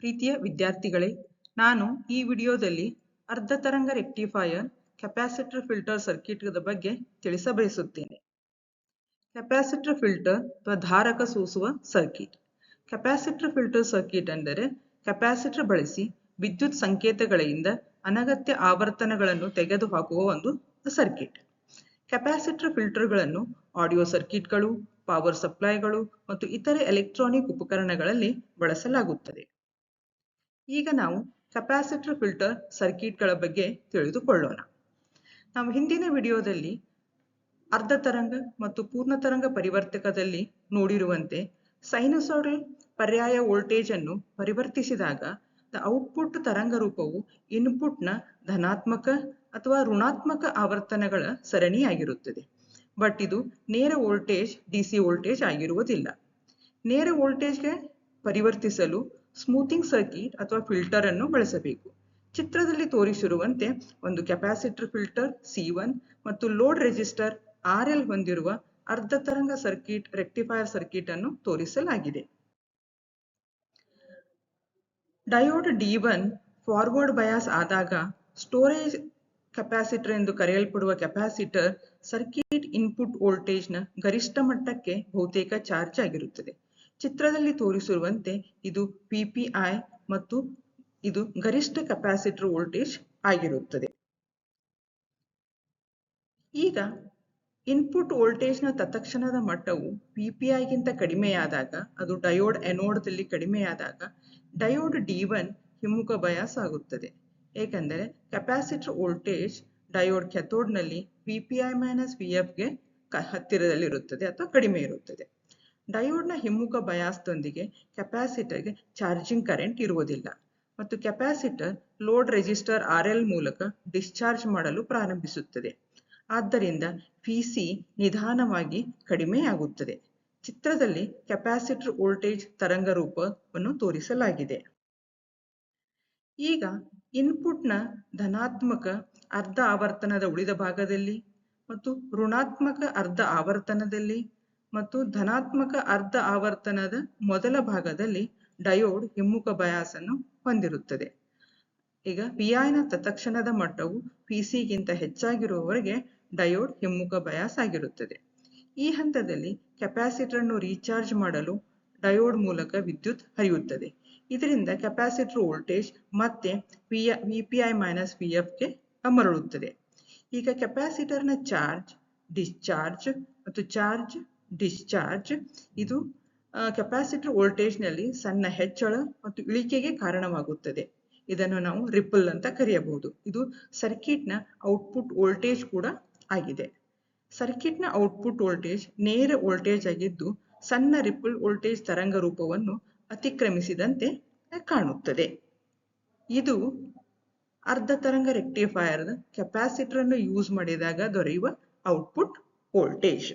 ಪ್ರೀತಿಯ ವಿದ್ಯಾರ್ಥಿಗಳೇ, ನಾನು ಈ ವಿಡಿಯೋದಲ್ಲಿ ಅರ್ಧ ತರಂಗ ರೆಕ್ಟಿಫೈಯರ್ ಕೆಪಾಸಿಟರ್ ಫಿಲ್ಟರ್ ಸರ್ಕ್ಯೂಟ್ ಬಗ್ಗೆ ತಿಳಿಸಬಯಸುತ್ತೇನೆ ಕೆಪಾಸಿಟರ್ ಫಿಲ್ಟರ್ ಅಥವಾ ಧಾರಕ ಸೂಸುವ ಸರ್ಕ್ಯೂಟ್. ಕೆಪಾಸಿಟರ್ ಫಿಲ್ಟರ್ ಸರ್ಕ್ಯೂಟ್ ಅಂದರೆ ಕೆಪಾಸಿಟರ್ ಬಳಸಿ ವಿದ್ಯುತ್ ಸಂಕೇತಗಳಿಂದ ಅನಗತ್ಯ ಆವರ್ತನಗಳನ್ನು ತೆಗೆದುಹಾಕುವ ಒಂದು ಸರ್ಕ್ಯೂಟ್. ಕೆಪಾಸಿಟರ್ ಫಿಲ್ಟರ್ಗಳನ್ನು ಆಡಿಯೋ ಸರ್ಕ್ಯೂಟ್ಗಳು, ಪವರ್ ಸಪ್ಲೈಗಳು ಮತ್ತು ಇತರೆ ಎಲೆಕ್ಟ್ರಾನಿಕ್ ಉಪಕರಣಗಳಲ್ಲಿ ಬಳಸಲಾಗುತ್ತದೆ. ಈಗ ನಾವು ಕೆಪಾಸಿಟರ್ ಫಿಲ್ಟರ್ಗಳ ಬಗ್ಗೆ ತಿಳಿದುಕೊಳ್ಳೋಣ. ನಾವು ಹಿಂದಿನ ವಿಡಿಯೋದಲ್ಲಿ ಅರ್ಧ ತರಂಗ ಮತ್ತು ಪೂರ್ಣ ತರಂಗ ಪರಿವರ್ತಕದಲ್ಲಿ ನೋಡಿರುವಂತೆ ಸೈನಸೋಡಲ್ ಪರ್ಯಾಯ ವೋಲ್ಟೇಜ್ ಅನ್ನು ಪರಿವರ್ತಿಸಿದಾಗ ದ ಔಟ್ಪುಟ್ ತರಂಗ ರೂಪವು ಇನ್ಪುಟ್ನ ಧನಾತ್ಮಕ ಅಥವಾ ಋಣಾತ್ಮಕ ಆವರ್ತನಗಳ ಸರಣಿಯಾಗಿರುತ್ತದೆ. ಬಟ್ ಇದು ನೇರ ವೋಲ್ಟೇಜ್, ಡಿಸಿ ವೋಲ್ಟೇಜ್ ಆಗಿರುವುದಿಲ್ಲ. ನೇರ ವೋಲ್ಟೇಜ್ಗೆ ಪರಿವರ್ತಿಸಲು ಸ್ಮೂತಿಂಗ್ ಸರ್ಕಿಟ್ ಅಥವಾ ಫಿಲ್ಟರ್ ಅನ್ನು ಬಳಸಬೇಕು. ಚಿತ್ರದಲ್ಲಿ ತೋರಿಸಿರುವಂತೆ ಒಂದು ಕೆಪಾಸಿಟರ್ ಫಿಲ್ಟರ್ ಸಿ ಒನ್ ಮತ್ತು ಲೋಡ್ ರೆಜಿಸ್ಟರ್ ಆರ್ ಎಲ್ ಹೊಂದಿರುವ ಅರ್ಧ ತರಂಗ ಸರ್ಕಿಟ್, ರೆಕ್ಟಿಫೈಯರ್ ಸರ್ಕಿಟ್ ಅನ್ನು ತೋರಿಸಲಾಗಿದೆ. Diode D one forward bias ಆದಾಗ ಸ್ಟೋರೇಜ್ ಕೆಪಾಸಿಟರ್ ಎಂದು ಕರೆಯಲ್ಪಡುವ ಕೆಪಾಸಿಟರ್ ಸರ್ಕಿಟ್ ಇನ್ಪುಟ್ ವೋಲ್ಟೇಜ್ನ ಗರಿಷ್ಠ ಮಟ್ಟಕ್ಕೆ ಬಹುತೇಕ ಚಾರ್ಜ್ ಆಗಿರುತ್ತದೆ. ಚಿತ್ರದಲ್ಲಿ ತೋರಿಸಿರುವಂತೆ ಇದು ಪಿಪಿಐ ಮತ್ತು ಇದು ಗರಿಷ್ಠ ಕೆಪಾಸಿಟರ್ ವೋಲ್ಟೇಜ್ ಆಗಿರುತ್ತದೆ. ಈಗ ಇನ್ಪುಟ್ ವೋಲ್ಟೇಜ್ನ ತತ್ಕ್ಷಣದ ಮಟ್ಟವು ಪಿಪಿಐಗಿಂತ ಕಡಿಮೆಯಾದಾಗ, ಅದು ಡಯೋಡ್ ಎನೋಡ್ದಲ್ಲಿ ಕಡಿಮೆಯಾದಾಗ ಡಯೋಡ್ ಡಿ ಒನ್ ಹಿಮ್ಮುಖ ಬಯಾಸ್ ಆಗುತ್ತದೆ. ಏಕೆಂದರೆ ಕೆಪಾಸಿಟರ್ ವೋಲ್ಟೇಜ್ ಡಯೋಡ್ ಕ್ಯಾಥೋಡ್ನಲ್ಲಿ ಪಿಪಿಐ ಮೈನಸ್ಗೆ ಹತ್ತಿರದಲ್ಲಿರುತ್ತದೆ ಅಥವಾ ಕಡಿಮೆ ಇರುತ್ತದೆ. ಡಯೋಡ್ನ ಹಿಮ್ಮುಖ ಬಯಾಸ್ದೊಂದಿಗೆ ಕೆಪಾಸಿಟರ್ಗೆ ಚಾರ್ಜಿಂಗ್ ಕರೆಂಟ್ ಇರುವುದಿಲ್ಲ ಮತ್ತು capacitor load resistor R L ಮೂಲಕ ಡಿಸ್ಚಾರ್ಜ್ ಮಾಡಲು ಪ್ರಾರಂಭಿಸುತ್ತದೆ. ಆದ್ದರಿಂದ ಪಿಸಿ ನಿಧಾನವಾಗಿ ಕಡಿಮೆಯಾಗುತ್ತದೆ. ಚಿತ್ರದಲ್ಲಿ ಕೆಪಾಸಿಟರ್ ವೋಲ್ಟೇಜ್ ತರಂಗ ರೂಪವನ್ನು ತೋರಿಸಲಾಗಿದೆ. ಈಗ ಇನ್ಪುಟ್ನ ಧನಾತ್ಮಕ ಅರ್ಧ ಆವರ್ತನದ ಉಳಿದ ಭಾಗದಲ್ಲಿ ಮತ್ತು ಋಣಾತ್ಮಕ ಅರ್ಧ ಆವರ್ತನದಲ್ಲಿ ಮತ್ತು ಧನಾತ್ಮಕ ಅರ್ಧ ಆವರ್ತನದ ಮೊದಲ ಭಾಗದಲ್ಲಿ ಡಯೋಡ್ ಹಿಮ್ಮುಖ ಬಯಾಸ್ ಅನ್ನು ಹೊಂದಿರುತ್ತದೆ. ಈಗ ಪಿಐನ ತತ್ಕ್ಷಣದ ಮಟ್ಟವು ಪಿಸಿಗಿಂತ ಹೆಚ್ಚಾಗಿರುವವರೆಗೆ ಡಯೋಡ್ ಹಿಮ್ಮುಖ ಬಯಾಸ್ ಆಗಿರುತ್ತದೆ. ಈ ಹಂತದಲ್ಲಿ ಕೆಪಾಸಿಟರ್ ಅನ್ನು ರೀಚಾರ್ಜ್ ಮಾಡಲು ಡಯೋಡ್ ಮೂಲಕ ವಿದ್ಯುತ್ ಹರಿಯುತ್ತದೆ. ಇದರಿಂದ ಕೆಪಾಸಿಟರ್ ವೋಲ್ಟೇಜ್ ಮತ್ತೆ ವಿಪಿಐ ಮೈನಸ್ಗೆ ಮರಳುತ್ತದೆ ಈಗ ಕೆಪಾಸಿಟರ್ನ ಚಾರ್ಜ್, ಡಿಸ್ಚಾರ್ಜ್ ಮತ್ತು ಚಾರ್ಜ್ ಡಿಸ್ಚಾರ್ಜ್ ಇದು ಕೆಪಾಸಿಟರ್ ವೋಲ್ಟೇಜ್ನಲ್ಲಿ ಸಣ್ಣ ಹೆಚ್ಚಳ ಮತ್ತು ಇಳಿಕೆಗೆ ಕಾರಣವಾಗುತ್ತದೆ. ಇದನ್ನು ನಾವು ರಿಪಲ್ ಅಂತ ಕರೆಯಬಹುದು. ಇದು ಸರ್ಕ್ಯೂಟ್ನ ಔಟ್ಪುಟ್ ವೋಲ್ಟೇಜ್ ಕೂಡ ಆಗಿದೆ. ಸರ್ಕ್ಯೂಟ್ನ ಔಟ್ಪುಟ್ ವೋಲ್ಟೇಜ್ ನೇರ ವೋಲ್ಟೇಜ್ ಆಗಿದ್ದು, ಸಣ್ಣ ರಿಪಲ್ ವೋಲ್ಟೇಜ್ ತರಂಗ ರೂಪವನ್ನು ಅತಿಕ್ರಮಿಸಿದಂತೆ ಕಾಣುತ್ತದೆ. ಇದು ಅರ್ಧ ತರಂಗ ರೆಕ್ಟಿಫೈಯರ್ ಕೆಪಾಸಿಟರ್ ಅನ್ನು ಯೂಸ್ ಮಾಡಿದಾಗ ದೊರೆಯುವ ಔಟ್ಪುಟ್ ವೋಲ್ಟೇಜ್.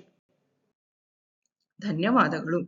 ಧನ್ಯವಾದಗಳು.